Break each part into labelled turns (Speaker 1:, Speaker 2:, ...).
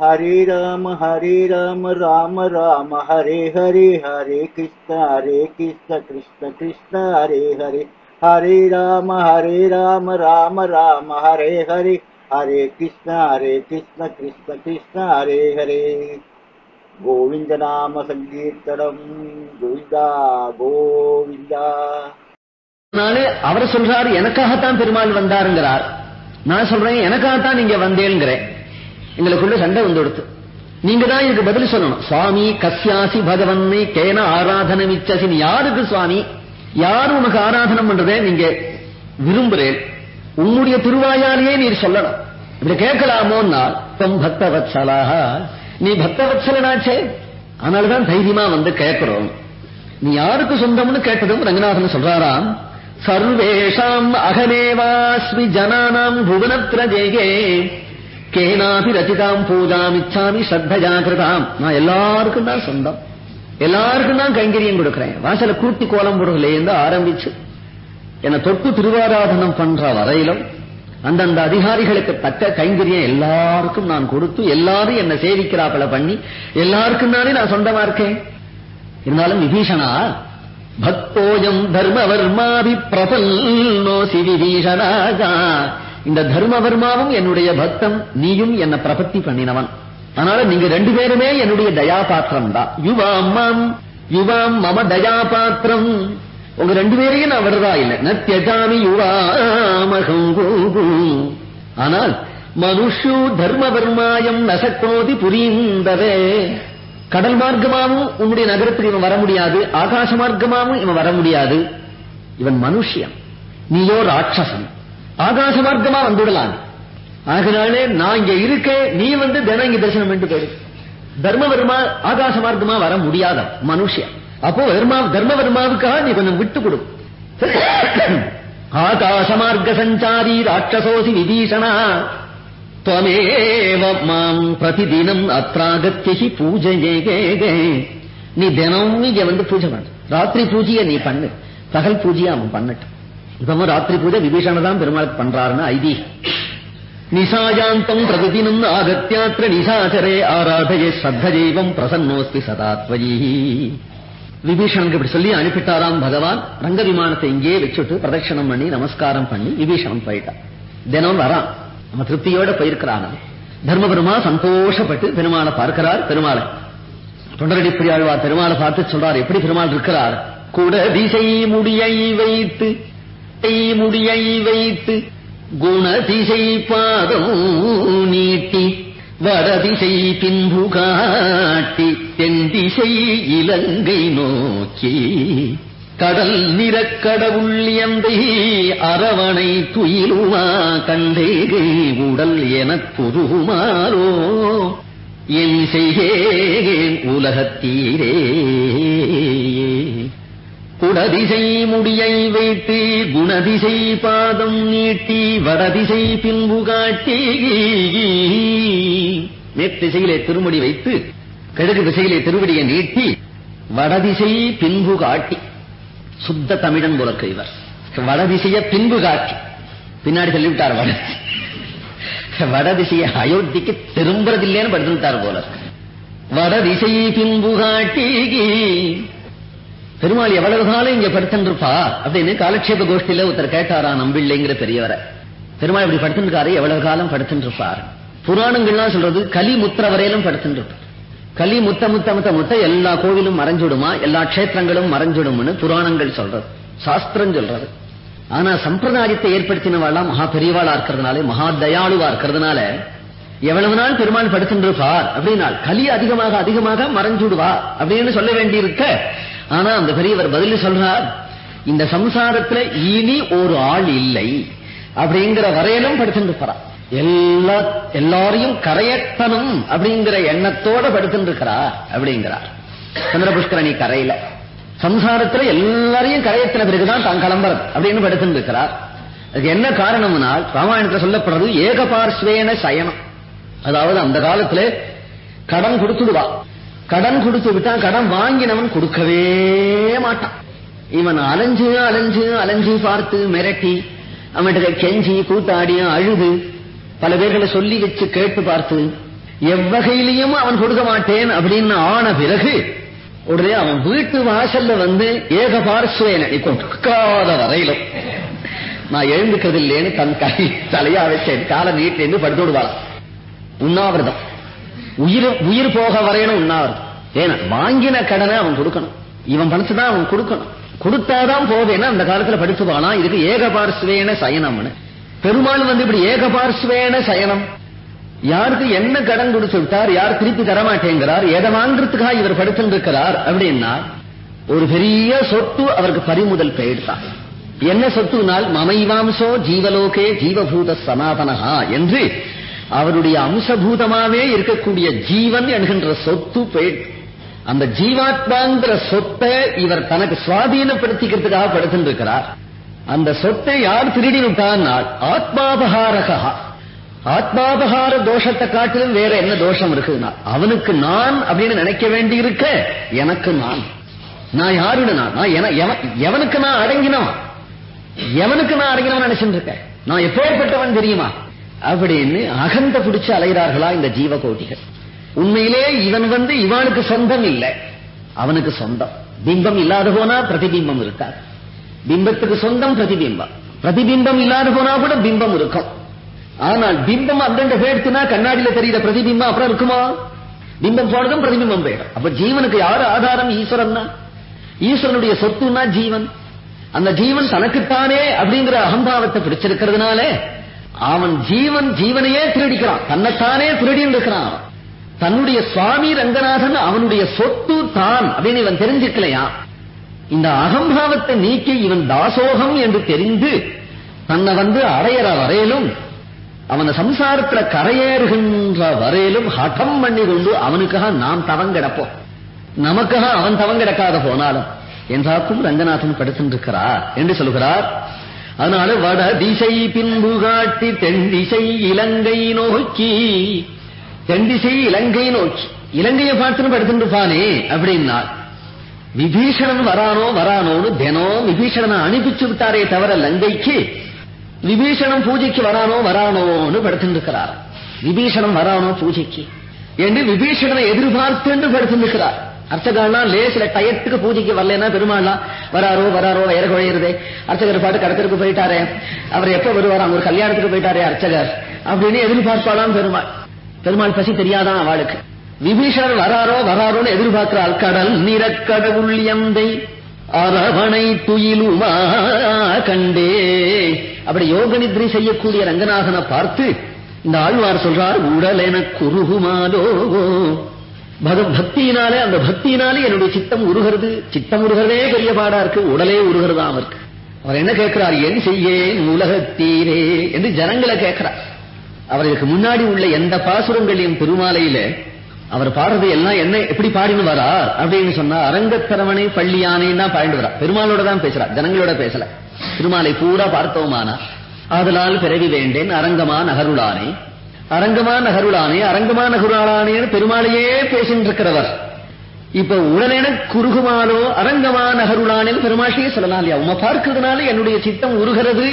Speaker 1: ஹரே ராம ஹரே ராம ராம ராம ஹரே ஹரே ஹரே கிருஷ்ண ஹரே கிருஷ்ண கிருஷ்ண கிருஷ்ண ஹரே ஹரே. ஹரே ராம ஹரே ராம ராம ராம ஹரே ஹரே. ஹரே கிருஷ்ண ஹரே கிருஷ்ண கிருஷ்ண கிருஷ்ண ஹரே ஹரே. கோவிந்த நாம சங்கீர்த்தனம். கோவிந்தா கோவிந்தா.
Speaker 2: அதனால அவர் சொல்றாரு எனக்காகத்தான் பெருமாள் வந்தாருங்கிறார். நான் சொல்றேன் எனக்காகத்தான் நீங்க வந்தேங்கிறேன் எங்களுக்குள்ள சண்டை வந்து கொடுத்து. நீங்க தான் இதுக்கு பதில் சொல்லணும். சுவாமி கஸ்யாசி பகவன்மை கேன ஆராதனம் இச்சசி நீ யாருக்கு சுவாமி? யார் உனக்கு ஆராதனம் பண்றதே நீங்க விரும்புறேன். உன்னுடைய திருவாயாலேயே நீர் சொல்லணும் இப்படி கேட்கலாமோன்னா தம் பக்த நீ பக்தவத்சலனாச்சே. அதனாலதான் தைரியமா வந்து கேட்கிறோம். நீ யாருக்கு சொந்தம்னு கேட்டதும் ரங்கநாதன் சொல்றாராம். சர்வேஷாம் அகமேவாஸ்மி ஜனானாம் புவனத்ரஜேகே. கேனாபி ரச்சிதாம் பூஜாம் இச்சாமி ஸ்ரத்தஜா கிருதாம் நான் எல்லாருக்கும் தான் சொந்தம். எல்லாருக்கும் தான் கைங்கரியம் கொடுக்கிறேன். வாசல கூட்டி கோலம் போடுறதுலேருந்து ஆரம்பிச்சு என்னை தொட்டு திருவாராதனம் பண்ற வரையிலும் அந்தந்த அதிகாரிகளுக்கு தக்க கைங்கரியம் எல்லாருக்கும் நான் கொடுத்து எல்லாரும் என்னை சேவிக்கிறாப்பல பண்ணி எல்லாருக்கும் தானே நான் சொந்தமா இருக்கேன். இருந்தாலும் விபீஷனா பக்தோயம் தர்மவர்மாபி பிரபல்னோசி விபீஷணாகா இந்த தர்மவர்மாவும் என்னுடைய பக்தன் நீயும் என்ன பிரபத்தி பண்ணினவன். அதனால நீங்க ரெண்டு பேருமே என்னுடைய தயா பாத்திரம் தான் யுவாம் மாம் யுவாம் மம தயா பாத்திரம் உங்க ரெண்டு பேரையும் நான் விடுறதா இல்லை. நத்தியஜாமி யுவாமகம் ஆனால் மனுஷு தர்மவர்மாயம் நசக்கோதி புரிந்தவே. கடல் மார்க்கமாவும் உன்னுடைய நகரத்தில் இவன் வர முடியாது. ஆகாச மார்க்கமாவும் இவன் வர முடியாது. இவன் மனுஷியன் நீயோ ராட்சசன். ஆகாச மார்க்கமா வந்துடலாம். ஆகினாலே நான் இங்க இருக்க நீ வந்து தினம் இங்க தரிசனம் பண்ணிட்டு போயிடு. தர்மவர்மா ஆகாச மார்க்கமா வர முடியாத மனுஷன். அப்போ வர்மா தர்மவர்மாவுக்காக நீ கொஞ்சம் விட்டு கொடு. ஆகாச மார்க்க சஞ்சாரி ராட்சசோசி விபீஷணா துவமேவ மாம் பிரதிதினம் அத்ராகத்தியி பூஜையே. நீ தினம் இங்க வந்து பூஜை பண்ணு. ராத்திரி பூஜையை நீ பண்ணு. பகல் பூஜையை அவன் பண்ணட்டும். இப்பவும் ராத்திரி பூஜை விபீஷணதான் பெருமாளுக்கு பண்றாருன்னு ஐதீகம் நிசாயாந்தம் பிரதிதினம் ஆகத்தியாத்திர நிசாச்சரே ஆராதயே ஸ்ரத்தஜைவம் பிரசன்னோஸ்தி சதாத்வயி விபீஷணனுக்கு இப்படி சொல்லி அனுப்பிட்டாராம் பகவான் ரங்க விமானத்தை இங்கே வச்சுட்டு பிரதட்சணம் பண்ணி நமஸ்காரம் பண்ணி விபீஷணன் போயிட்டான் தினம் வரான் நம்ம திருப்தியோட போயிருக்கிறான் தர்மபெருமா சந்தோஷப்பட்டு பெருமாளை பார்க்கிறார் பெருமாளை தொண்டரடி பிரியாழ்வார் பெருமாளை பார்த்து சொல்றார் எப்படி பெருமாள் இருக்கிறார் கூட திசை முடியை வைத்து முடியை வைத்து குணதிசை பாதம் நீட்டி வடதிசை பின்பு காட்டி தென்திசை இலங்கை நோக்கி. கடல் நிறக்கடவுள்ளியந்தை அரவணை துயிலுமா கண்டேகை உடல் எனத் புதுகுமாரோ என் செய்கேன் உலகத்தீரே குடதிசை முடியை வைத்து குணதிசை பாதம் நீட்டி வடதிசை பின்பு காட்டி மேற்திசையிலே திருமுடி வைத்து கிழக்கு திசையிலே திருவடியை நீட்டி வடதிசை பின்பு காட்டி. சுத்த தமிழன் போல இவர். வடதிசைய பின்பு காட்டி. பின்னாடி சொல்லிவிட்டார் வட. வடதிசைய அயோத்திக்கு திரும்புறதில்லைன்னு படுத்துட்டார் போல வடதிசை பின்பு காட்டி பெருமாள் எவ்வளவு காலம் இங்க படுத்துருப்பா அப்படின்னு காலக்ஷேப கோஷ்டியில ஒருத்தர் கேட்டாரா நம்பிள்ளைங்கிற பெரியவரை. பெருமாள் இப்படி படுத்துருக்காரு எவ்வளவு காலம் படுத்துருப்பார்? புராணங்கள்லாம் சொல்றது கலி முத்திர வரையிலும் படுத்துருப்பார் கலி முத்த முத்த முத்த முத்த எல்லா கோவிலும் மறைஞ்சுடுமா? எல்லா க்ஷேத்திரங்களும் மறைஞ்சுடும்னு புராணங்கள் சொல்றது. சாஸ்திரம் சொல்றது. ஆனா சம்பிரதாயத்தை ஏற்படுத்தினவாளா மகா பெரியவாளா இருக்கிறதுனால மகா தயாளுவா இருக்கிறதுனால எவ்வளவு நாள் பெருமாள் படுத்துருப்பார் அப்படின்னா கலி அதிகமாக அதிகமாக மறைஞ்சுடுவா அப்படின்னு சொல்ல வேண்டியிருக்க ஆனா அந்த பெரியவர் பதில் சொல்றார் இந்த சம்சாரத்துல இனி ஒரு ஆள் இல்லை அப்படிங்கிற வரையிலும் படுத்துருப்பாரா எல்லா எல்லாரையும் கரையத்தனும் அப்படிங்கிற எண்ணத்தோட படுத்துருக்கிறார் அப்படிங்கிறார். சந்திரபுஷ்கரணி கரையில. சம்சாரத்துல எல்லாரையும் கரையத்தின பிறகுதான் தான் கிளம்புறது அப்படின்னு படுத்துன்னு இருக்கிறார். அதுக்கு என்ன காரணம்னால் ராமாயணத்துல சொல்லப்படுறது ஏகபார்ஸ்வேன சயனம். அதாவது அந்த காலத்துல கடன் கொடுத்துடுவா. கடன் கொடுத்து விட்டான் கடன் வாங்கினவன் கொடுக்கவே மாட்டான். இவன் அலைஞ்சு அலைஞ்சு அலைஞ்சு பார்த்து மிரட்டி அவன்கிட்ட கெஞ்சி கூத்தாடி அழுது பல பேர்களை சொல்லி வச்சு கேட்டு பார்த்து எவ்வகையிலையும் அவன் கொடுக்க மாட்டேன் அப்படின்னு ஆன பிறகு உடனே அவன் வீட்டு வாசல்ல வந்து ஏக பார்சுவேன நீ கொடுக்காத வரையிலும் நான் எழுந்துக்கிறது இல்லேன்னு தன் கை தலையா வச்சேன் காலை நீட்டிலேருந்து படுத்து விடுவாள் உண்ணாவிரதம். உயிர் உயிர் போக வரையணும் உண்ணாவிரதம் ஏன்னா வாங்கின கடனை அவன் கொடுக்கணும். இவன் பணத்தை தான் அவன் கொடுக்கணும். கொடுத்தாதான் போவேன்னா அந்த காலத்துல படிச்சுவானா இதுக்கு ஏகபார்ஸ்வேன சயனம்னு. பெருமாள் வந்து இப்படி ஏகபார்ஸ்வேன சயனம். யாருக்கு என்ன கடன் கொடுத்து விட்டார் யார் திருப்பி தரமாட்டேங்கிறார் எதை வாங்குறதுக்காக இவர் படுத்திருக்கிறார் அப்படின்னா ஒரு பெரிய சொத்து அவருக்கு பறிமுதல் பெயர்த்தான் என்ன சொத்துனால் மமைவாம்சோ ஜீவலோகே ஜீவபூத சனாதனஹா என்று அவருடைய அம்சபூதமாவே இருக்கக்கூடிய ஜீவன் என்கின்ற சொத்து போயிட்டு அந்த ஜீவாத்மாங்கிற சொத்தை இவர் தனக்கு சுவாதீனப்படுத்திக்கிறதுக்காக படுத்திருக்கிறார். அந்த சொத்தை யார் திருடி விட்டான் ஆத்மாபகாரகா. ஆத்மாபகார தோஷத்தை காட்டிலும் வேற என்ன தோஷம் இருக்குதுன்னா அவனுக்கு நான் அப்படின்னு நினைக்க வேண்டி இருக்க எனக்கு நான். நான் யாருன்னு நான் என- எவன்- எவனுக்கு நான் அடங்கினவன்? எவனுக்கு நான் அடங்கினவன் நினைச்சுட்டு இருக்கேன்? நான் எப்பேற்பட்டவன் தெரியுமா? அப்படின்னு அகந்த பிடிச்சு அலைகிறார்களா இந்த ஜீவகோட்டிகள். உண்மையிலே இவன் வந்து இவனுக்கு சொந்தம் இல்லை. அவனுக்கு சொந்தம். பிம்பம் இல்லாத போனா பிரதிபிம்பம் இருக்காது. பிம்பத்துக்கு சொந்தம் பிரதிபிம்பம். பிரதிபிம்பம் இல்லாத போனா கூட பிம்பம் இருக்கும். ஆனால் பிம்பம் அந்தண்ட பேர்த்துனா கண்ணாடியில தெரியுற பிரதிபிம்பம் அப்புறம் இருக்குமா? பிம்பம் போனதும் பிரதிபிம்பம் போயிடும். அப்ப ஜீவனுக்கு யாரு ஆதாரம்? ஈஸ்வரன் தான் ஈஸ்வரனுடைய சொத்துன்னா ஜீவன். அந்த ஜீவன் தனக்குத்தானே அப்படிங்கிற அகம்பாவத்தை பிடிச்சிருக்கிறதுனால அவன் ஜீவன் ஜீவனையே திருடிக்கிறான். தன்னைத்தானே திருடின்னு இருக்கிறான் தன்னுடைய சுவாமி ரங்கநாதன் அவனுடைய சொத்து தான் அப்படின்னு இவன் தெரிஞ்சுக்கலையா இந்த அகம்பாவத்தை நீக்கி இவன் தாசோகம் என்று தெரிந்து தன்னை வந்து அடையிற வரையிலும் அவனை சம்சாரத்துல கரையேறுகின்ற வரையிலும் ஹடம் பண்ணி கொண்டு அவனுக்காக நாம் தவங்கிடப்போம் நமக்காக அவன் தவங்கிடக்காத போனாலும் என்றாக்கும் ரங்கநாதன் படுத்திருக்கிறார் என்று சொல்கிறார். அதனால வட திசை பின்பு காட்டி தென் திசை இலங்கை நோக்கி. தென் திசை இலங்கை நோக்கி. இலங்கையை பார்த்துன்னு படுத்துருப்பானே அப்படின்னா விபீஷணன் வரானோ வரானோன்னு தினம் விபீஷணனை அனுப்பிச்சு விட்டாரே தவிர லங்கைக்கு. விபீஷணன் பூஜைக்கு வரானோ வரானோன்னு படுத்துருக்கிறார் விபீஷணன் வரானோ பூஜைக்கு. என்று விபீஷணனை எதிர்பார்த்து என்று படுத்துருக்கிறார் அர்ச்சகர்னா லேசில டயத்துக்கு பூஜைக்கு வரலன்னா பெருமாள்லாம் வராரோ வராரோ வயற குழையிறதே. அர்ச்சகர் பாட்டு கடத்திற்கு போயிட்டாரே. அவர் எப்ப வருவாராம்? ஒரு கல்யாணத்துக்கு போயிட்டாரே அர்ச்சகர். அப்படின்னு எதிர்பார்ப்பாளாம் பெருமாள். பெருமாள் பசி தெரியாதான் அவளுக்கு. விபீஷணர் வராரோ வராரோன்னு எதிர்பார்க்கிறாள். கடல் நிறக்கடவுள் எந்தை அரவணை துயிலுமா கண்டே. அப்படி யோக நிதிரி செய்யக்கூடிய ரங்கநாதனை பார்த்து இந்த ஆழ்வார் சொல்றார் உடல் என குருகுமாலோ பக்தியினாலே அந்த பக்தியினாலே என்னுடைய சித்தம் உருகிறது. சித்தம் உருகிறதே பெரிய பாடா இருக்கு. உடலே உருகிறதாம் இருக்கு. அவர் என்ன கேட்கிறார்? என் செய்யேன் உலகத்தீரே என்று ஜனங்களை கேட்கிறார். அவருக்கு முன்னாடி உள்ள எந்த பாசுரங்களையும் திருமாலையில அவர் பாடுறது எல்லாம் என்ன எப்படி பாடின்னு வரார் அப்படின்னு சொன்னா அரங்கத்தரவணை பள்ளியானைன்னு தான் பாடிட்டு வரா. பெருமாளோட தான் பேசுறா. ஜனங்களோட பேசல. திருமாலை பூரா பார்த்தோமானா ஆதலால் பிறவி வேண்டேன் அரங்கமா நகருளானே. அரங்கமா நகருளானே அரங்கமா நகருளானேன்னு பெருமாளையே பேசிட்டு இருக்கிறவர் இப்ப உடனே குறுகுமானோ அரங்கமா நகருளானேன்னு பெருமாஷையே சொல்லலாம் இல்லையா? உமை பார்க்கறதுனால என்னுடைய சித்தம் உருகிறது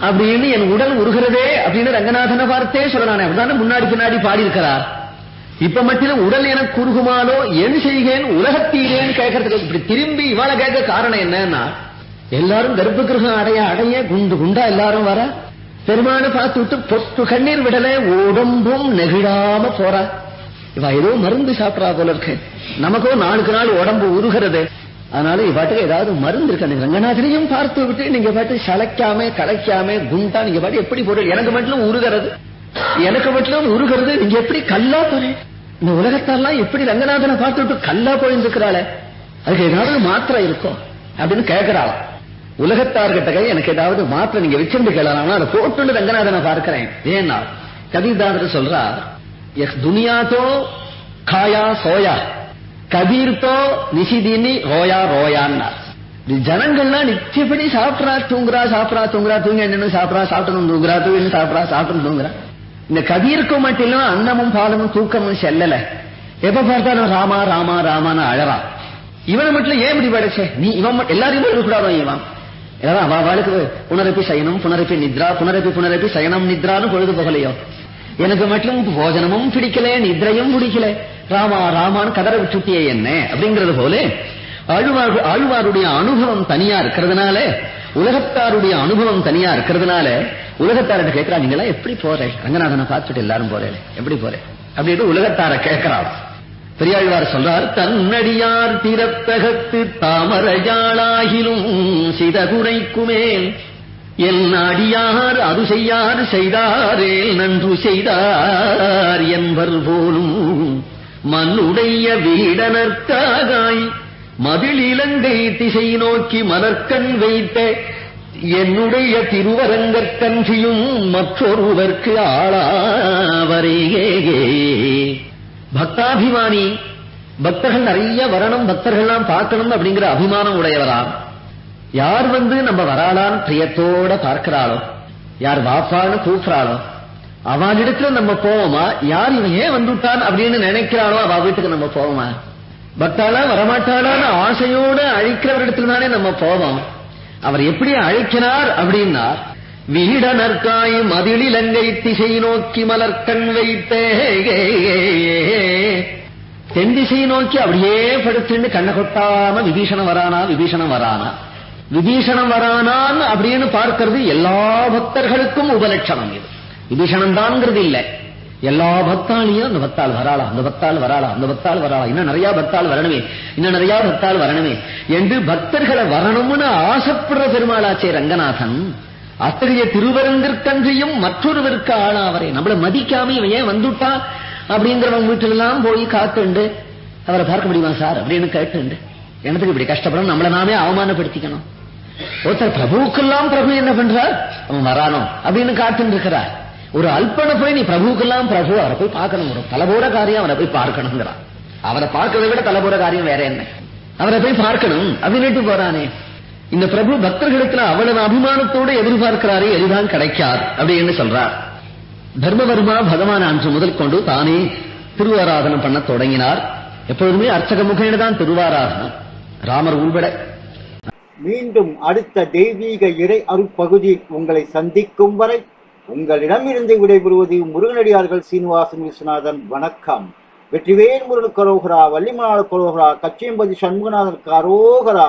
Speaker 2: அப்படின்னு என் உடல் உருகிறதே அப்படின்னு ரங்கநாதனை பார்த்தே சொல்லலானே. அப்படின்னா முன்னாடி பின்னாடி பாடி இருக்கிறார் இப்ப மட்டும் உடல் என குறுகுமானோ என் செய்கேன் உலகத்தீரேன்னு கேட்கறதுக்கு இப்படி திரும்பி இவாள கேட்க காரணம் என்னன்னா எல்லாரும் கர்ப்ப கிரகம் அடைய அடைய குண்டு குண்டா எல்லாரும் வர பெருமான பார்த்து விட்டு பொட்டு கண்ணீர் விடல உடம்பும் நெகிழாம போறா. இவ ஏதோ மருந்து சாப்பிடா போல இருக்கு. நமக்கோ நாளுக்கு நாள் உடம்பு உருகிறது. அதனால இவாட்டுக்கு ஏதாவது மருந்து இருக்கு. ரங்கநாதனையும் பார்த்து விட்டு நீங்க பாட்டு சளைக்காம களைக்காம குண்டா நீங்க பாட்டு எப்படி பொருள் எனக்கு மட்டும் உருகிறது. எனக்கு மட்டும் உருகிறது. நீங்க எப்படி கல்லா போறீங்க? இந்த உலகத்தாலாம் எப்படி ரங்கநாதனை பார்த்து விட்டு கல்லா போயிருந்துக்கிறாளே அதுக்கு ஏதாவது மாத்திரை இருக்கும் அப்படின்னு கேட்கிறாளாம் உலகத்தார்கிட்ட கை எனக்கு ஏதாவது மாத்திரம் நீங்க வச்சிருந்து கேளானா அதை போட்டு ரங்கநாதனை பார்க்கிறேன். ஏன்னா கவிதாதர் சொல்றார் எஸ் துனியாதோ காயா சோயா கபீர்த்தோ நிசிதினி ரோயா ரோயான்னார் ஜனங்கள்லாம் நிச்சயப்படி சாப்பிட்றா தூங்குறா சாப்பிட்றா தூங்குறா தூங்கி என்னன்னு சாப்பிட்றா சாப்பிடணும் தூங்குறா தூங்கி சாப்பிட்றா சாப்பிடணும் தூங்குறா. இந்த கதிர்க்கு மட்டும் அன்னமும் பாலமும் தூக்கமும் செல்லல. எப்ப பார்த்தாலும் ராமா ராமா ராமான்னு அழறா. இவனை மட்டும் ஏன் இப்படி படைச்சே? நீ இவன் எல்லாரையும் இருக்கக்கூடாதோ இவன். ஏதாவது அவ அவளுக்கு புனரப்பி சயனம் புனரப்பி நித்ரா புனரப்பி புனரப்பி சயனம் நித்ரான்னு பொழுது போகலையோ? எனக்கு மட்டும் போஜனமும் பிடிக்கல நித்ரையும் பிடிக்கல ராமா ராமான்னு கதற விட்டுட்டியே என்ன? அப்படிங்கிறது போல ஆழ்வார் ஆழ்வாருடைய அனுபவம் தனியா இருக்கிறதுனால உலகத்தாருடைய அனுபவம் தனியா இருக்கிறதுனால உலகத்தார்கிட்ட கேட்கிறாங்க நீங்களா எப்படி போறேன் ரங்கநாதனை பார்த்துட்டு எல்லாரும் போறேன் எப்படி போறேன் அப்படின்ட்டு உலகத்தார கேட்கிறாள் பெரியாழ்வார் சொல்றார் தன்னடியார் திறத்தகத்து தாமரையாளாகிலும் சிதகுரைக்குமேல் என் அடியார் அது செய்யார் செய்தாரேல் நன்று செய்தார் என்பர் போலும் மண்ணுடைய வீடனர்க்காகாய் மதில் இலங்கை திசை நோக்கி மலர்க்கண் வைத்த என்னுடைய திருவரங்கற்கன்றியும் மற்றொருவர்க்கு ஆளாவரே பக்தாபிமானி. பக்தர்கள் நிறைய வரணும் பக்தர்கள்லாம் பார்க்கணும் அப்படிங்கிற அபிமானம் உடையவராம் யார் வந்து நம்ம வராளான்னு பிரியத்தோட பார்க்கிறாளோ? யார் வாப்பான்னு கூப்பிடுறாளோ? அவளிடத்துல நம்ம போவோமா? யார் இவன் ஏன் வந்துட்டான் அப்படின்னு நினைக்கிறாளோ அவ வீட்டுக்கு நம்ம போவோமா? பக்தாளா வரமாட்டாளான்னு ஆசையோட அழிக்கிறவரிடத்துல தானே நம்ம போவோம். அவர் எப்படி அழைக்கிறார் அப்படின்னா வீடனர்காய் மதிலிலங்கை திசை நோக்கி மலர்கண் வைத்தே. தென் திசை நோக்கி அப்படியே படுத்துட்டு கண்ணை கொட்டாம விபீஷணம் வரானா விபீஷணம் வரானா. விபீஷணம் வரானான் அப்படின்னு பார்க்கிறது எல்லா பக்தர்களுக்கும் உபலட்சணம் இது. விபீஷணம் தான்ங்கிறது இல்லை. எல்லா பக்தாலையும் அந்த பக்தால் வராளா அந்த பக்தால் வராளா அந்த பக்தால் வராளா. இன்னும் நிறைய பக்தால் வரணுமே இன்னும் நிறைய பக்தால் வரணுமே. என்று பக்தர்களை வரணும்னு ஆசைப்படுற பெருமாளாச்சே ரங்கநாதன். அத்தகைய திருவரங்கிற்கன்றியும் மற்றொருவருக்கு ஆளாவரே. நம்மள மதிக்காம இவன் ஏன் வந்துட்டா? அப்படிங்கிறவங்க வீட்டுல எல்லாம் போய் காத்துண்டு அவரை பார்க்க முடியுமா சார்? அப்படின்னு கேட்டுண்டு. எனக்கு இப்படி கஷ்டப்படணும்? நம்மள நாமே அவமானப்படுத்திக்கணும். ஒருத்தர் பிரபுக்கெல்லாம் பிரபு என்ன பண்றார்? அவன் வரானோ? அப்படின்னு காத்துட்டு இருக்கிறார் ஒரு அல்பனை போய் நீ பிரபுக்கெல்லாம் பிரபு அவரை போய் பார்க்கணும். ஒரு தலைபோட காரியம் அவரை போய் பார்க்கணுங்கிறான். அவரை பார்க்கறதை விட தலைபோட காரியம் வேற என்ன? அவரை போய் பார்க்கணும். அப்படின்னுட்டு போறானே. இந்த பிரபு பக்தர்களுக்கு அவ்வளவு அபிமானத்தோடு எதிர்பார்க்கிறாரே எதுதான் கிடைக்காது அப்படின்னு சொல்றார். தர்மவர்மா பகவான் அன்று முதல் கொண்டு தானே திருவாராதனம் பண்ண தொடங்கினார். எப்பொழுதுமே அர்ச்சக முகேன தான் திருவாராதனம். ராமர் உள்பட.
Speaker 1: மீண்டும் அடுத்த தெய்வீக இறை அருப்பகுதி உங்களை சந்திக்கும் வரை உங்களிடமிருந்து விடைபெறுவது முருகனடியார்கள் சீனிவாசன் விஸ்வநாதன். வணக்கம். வெற்றிவேல் முருகன் கரோகரா வள்ளிமலாள கரோகரா கச்சியம்பதி சண்முகநாதன் கரோகரா.